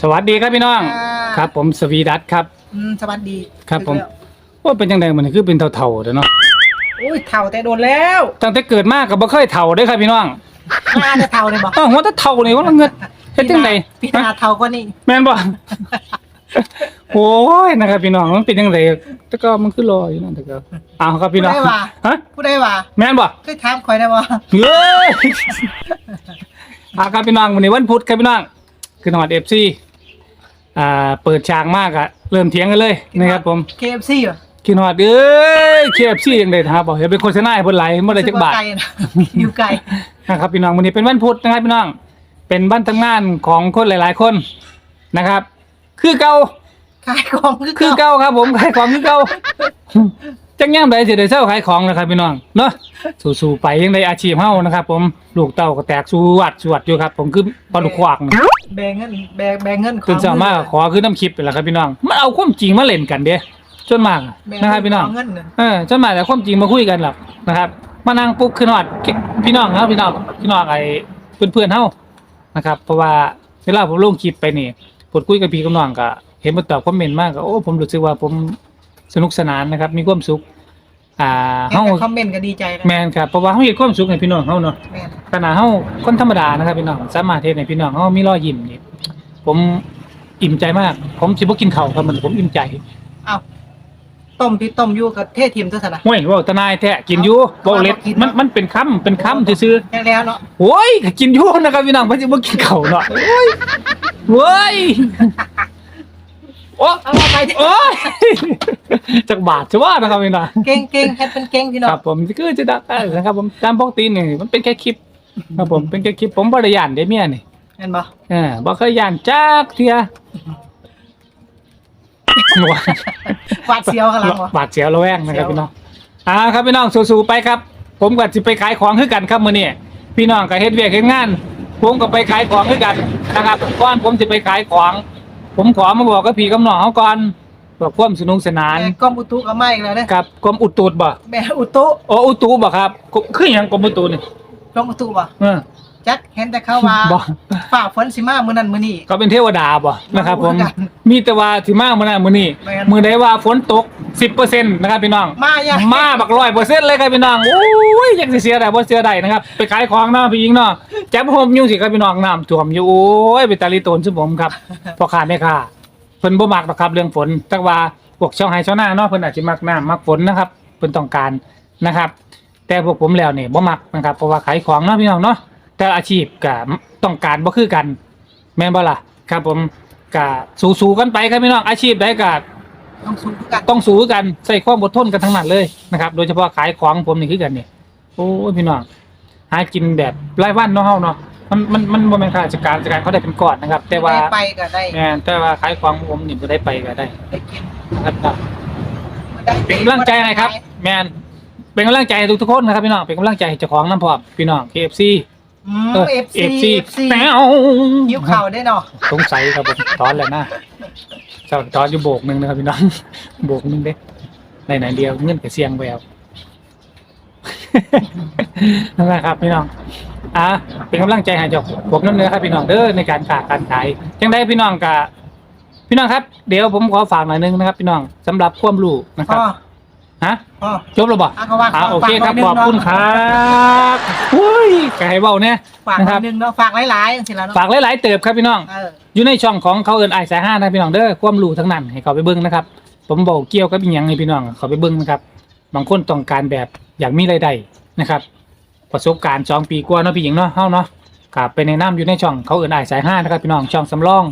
สวัสดีครับพี่น้องค่ะครับ ผมสวีดัตครับ อืมสวัสดีครับผม ว่าเป็นจังไดมันคือเป็นเท่าๆเด้อเนาะอุ้ยเท่าแต่โดนแล้วตั้งแต่เกิดมาก็บ่เคยเท่าเด้อครับพี่น้องหน้าจะเท่าเลยบอกอ้าวหัวแต่เท่านี่ว่าเงินเฮ็ดจังไดพี่นาเท่ากว่านี่แม่นบ่ โอ้ยนะครับพี่น้องมันเป็นจังไดแต่ก็มันคือรออยู่นั่นแต่ก็อ้าวครับพี่น้องผู้ใดว่าฮะผู้ได้ว่าแม่นบ่ เคยถามคอยได้บ่เฮ้ยอาครับพี่น้องวันนี้วันพุธครับพี่น้อง คือจังหวัด FC อ่าเปิดฉากมากอะเริ่มเถียงกันเลยนะครับผม KFC เหรอคิดฮอดเอ้ย KFC ยังได้ครับบอกอย่าเป็นโฆษณาให้เพิ่นไหลบ่ได้จักบาทรู้สึว่ไกลนะอยู่ไกลนะครับพี่น้องวันนี้เป็นวันพุธนะครับพี่น้อง เป็นวันทำงานของคนหลายๆคนนะครับ คือเก่าขายของคือคือเก่าเก่าครับผมขายของคือเก่า จังย่ำใดสิได้เซาขายของนะครับพี่น้องเนาะสู้ๆไปยังได้อาชีพเฮานะครับ ผมลูกเต้าก็แตกสวัดสวัดอยู่ครับ ผมคือปลาลูกควากนะแบ่งเงินแบ่งแบ่งเงินของตื่นเช้ามาขอคือน้ำคลิปไปแหละครับพี่น้องมันเอาความจริงมาเล่นกันเด้จนมากอะแบ่งนะครับพี่น้องเงินน่ะเออจนมากแต่ความจริงมาคุยกันหรอกนะครับ มานั่งปุ๊บขึ้นหอดพี่น้องครับพี่น้องพี่น้องไอ้เพื่อนๆเฮานะครับ เพราะว่าเวลาผมลงคลิปไปนี่พูดคุยกับพี่กับน้องก็เห็นมาตอบคอมเมนต์มากก็โอ้ผมรู้สึกว่าผมสนุกสนานนะครับ มีความสุข อ่าเห็นเฮาแต่คอมเมนต์ก็ดีใจแล้วแมนครับเพราะว่าเฮาเห็นความสุขในพี่น้องเฮาเนาะแม่นขณะเฮาคนธรรมดานะครับพี่น้องสามารถเฮ็ดให้พี่น้องเฮามีรอยยิ้มนี่ผมอิ่มใจมาก ผมสิบ่กินข้าวครับมันผมอิ่มใจเอ้าต้มที่ต้มอยู่กับเททิมตัวสนะห้วยเว้าแตะนายแท้กินอยู่เอาเว้าเล็ดเอากินมันมันเป็นคำเป็นคำซื่อแค่แล้วเนาะๆโอ้ยก็กินอยู่นะครับพี่น้องบ่สิบ่กินข้าวเนาะโอ้ยโว้ย โอ้เอามาไปดิโอ้ยจักบาทจะว่านะครับพี่น้องเก่งเก่งเฮ็ดเป็นเก่งพี่น้อคงรับผมคือจะได้นะครับผมตามปกตินี่มันเป็นแค่คลิปครับผมเป็นแค่คลิปผมบ่ได้ย่านเด้เมียนี่เห็นบ่เออบ่เคยย่านจักเที่ยหนวดหวาดเสียวข้างหลังบ่บาดเสียวระแวงนะครับเสียวพี่น้องอ่าครับพี่น้องสู้ๆไปครับ ผมก็สิไปขายของคือกันครับมื้อนี้พี่น้องก็เฮ็ดเวียกเฮ็ดงาน ผมก็ไปขายของคือกันนะครับก่อนผมสิไปขายของ ผมขอมาบอกกับพี่กับน้องเฮาก่อนเพื่อความสนุกสนานแม่กรมอุตุก็มาอีกแล้วเด้อกับกรมอุตุบ่แม่อุตุโอ้อุตุบ่ครับกคือหยังกรมอุตุนี่กรมอุตุบ่เออ จักเห็นแต่เขาว่าบ่ ฝ่าฝนสิมามื้อนั้นมื้อนี้ เขาเป็นเทวดาบ่นะครับผมบ่รู้กันมีแต่ว่าสิมามื้อนั้นมื้อนี้แม่น มื้อใดว่าฝนตก 10%นะครับพี่น้อง มาอย่างมาบักร้อยเปอร์เซ็นต์เลยครับพี่น้องโอ้ยยังสิเสียได้บ่เสียได้นะครับ ไปขายของเนาะพี่หญิงเนาะแจ๊บผมอยู่สิครับพี่น้องน้ำท่วมอยู่โอ้ยไปตาลีโตนซุผมครับพ่อค้าแม่ค้าเพิ่นบ่มักหรอกครับเรื่องฝนแต่ว่าพวกชาวไร่ชาวนาเนาะเพิ่นอาจสิมักน้ำมักฝนนะครับเพิ่นต้องการนะครับ แต่พวกผมแล้วนี่บ่มักนะครับเพราะว่าขายของเนาะพี่น้องเนาะ แต่ละอาชีพก็ต้องการบ่คือกัน แม่นบ่ล่ะครับ ผมก็สู้ๆกันไปครับพี่น้องอาชีพใดก็ต้องสู้กันต้องสู้กันใส่ความอดทนกันทั้งนั้นเลยนะครับ โดยเฉพาะขายของผมนี่คือกันนี่โอ้ยพี่น้องหากินแบบรายวันเนาะเฮาเนาะมันมันมันบ่แม่นข้าราชการราชการเขาได้เป็นก้อนนะครับ แต่ว่าได้ไปก็ได้แม่นแต่ว่าขายของผมนี่บ่ได้ไปก็ได้ได้กินนะครับได้เป็นกำลังใจให้ครับ แม่นเป็นกำลังใจให้ทุกๆคนนะครับพี่น้องเป็นกำลังใจให้เจ้าของน้ำพร้อมพี่น้อง KFC อืมเออ FC FC FC แนวหิวข้าวได้เนาะสงสัยครับผมตอนแล้วนะเจ้าตอนอยู่โบกหนึงนะครับพี่น้องโบกหนึงเด้ไหนๆเดียวเงินก็เสียงแววนั่นแหละครับพี่น้องอะเป็นกำลังใจให้เจ้าผมน้ำเนื้อครับพี่น้องเด้อในการขาการขายจังได้พี่น้องกับพี่น้องครับ เดี๋ยวผมขอฝากหน่อยนึงนะครับ พี่น้องสำหรับความรู้นะคพ่รับอ ฮะพ่อ จบแล้วบ่อะก็ว่าอ่าโอเคครับฝากขหน่อยบหนึ่งคุณครับอุ้ยไก่เบาเนี่ยฝากนะหคน่รัอบยหนึงเนาะฝากหลายๆจังซี่แล้วเนาะฝากหลาย ๆ เติบครับพี่น้อง เออ อยู่ในช่องของเขาเอินไอสายห้านะพี่น้องเด้อความรู้ทั้งนั้นให้เขาไปเบิ้งนะครับผมบอกเกี่ยวกับอีหยังให้พี่น้องเขาไปเบิ้งนะครับบางคนต้องการแบบอยากมีรายได้นะครับ ประสบการณ์สองปีกว่าเนาะพี่หญิงเนาะเฮาเนาะครับไปในะน้ำอยู่ในช่องเขาเอินไอสายห้านะครับพี่น้องช่องสำรอง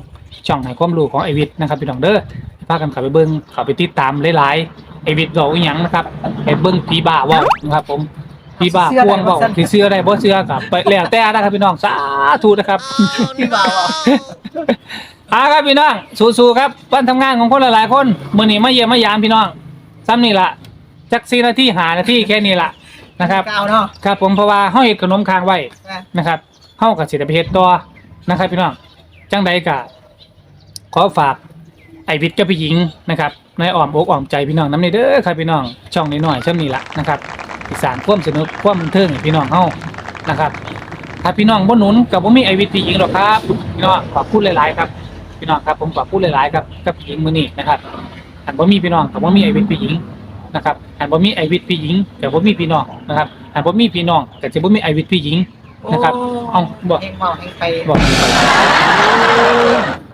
ช่องให้ความรู้ของไอวิทย์นะครับพี่น้องเด้อพากันเข้าไปเบิ้งเข้าไปติดตามหลายๆ ไอวิทย์บอกอีหยังนะครับให้เบิ้งผีบ้าเว่านะครับ ผมผีบ้าพวงเว่าที่เสื้อได้บ่เสื้อกับไปแล้วแต่นะครับพี่น้องสาธุนะครับ พี่บ่าวอะอาครับพี่น้องสู้ๆครับวันทำงานของคนหลายๆคนมื้อนี้มาเยี่ยมมายามพี่น้องซ้ำนี่ละจักสี่นาทีหานาทีแค่นี้ละนะครับเก่าเนาะครับผมเพราะว่าเฮาเฮ็ดขนมค้างไว้นะนะครับเฮาก็สิได้ไปเฮ็ดต่อนะครับพี่น้องจังใดก็ขอฝากไอวิทย์กับพี่หญิงนะครับ ในอ้อมอกอ้อมใจพี่น้องน้ำในเด้อครับพี่น้องช่องน้อยๆช่ำนี้ละนะครับอีสานความสนุกความบันเทิงให้พี่น้องเฮานะครับถ้าพี่น้องบ่หนุนกับบ่มีไอวิทย์พี่หญิงหรอกครับพี่น้องขอบคุณหลายๆครับ พี่น้องครับผมขอพูดหลายๆครับกับผู้หญิงมือนี้นะครับหันบ่มีพี่น้องกับบ่มีไอวิทย์ผู้หญิงนะครับหันบ่มีไอวิทย์ผู้หญิงแต่บ่มีพี่น้องนะครับหันบ่มีพี่น้องแต่จะบ่มีไอวิทย์ผู้หญิงนะครับโเอาบอกเฮงเมาเฮงไปบอกดีไป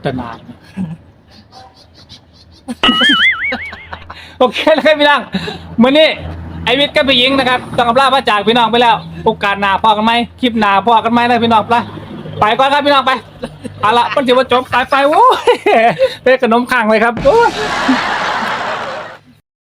ตนาน โอเคแล้วครับพี่น้องมื้อนี้ไอวิทย์กับผู้หญิงนะครับต้องกำลาพระจากพี่น้องไปแล้ว โอกาสหน้าพอกันไหมคลิปหน้าพอกันไหมนะพี่น้องไปไปก่อนครับพี่น้องไปเอาละมันจะว่าจบไปไปโว้ยเป็นขนมข้างเลยครับโอ้ย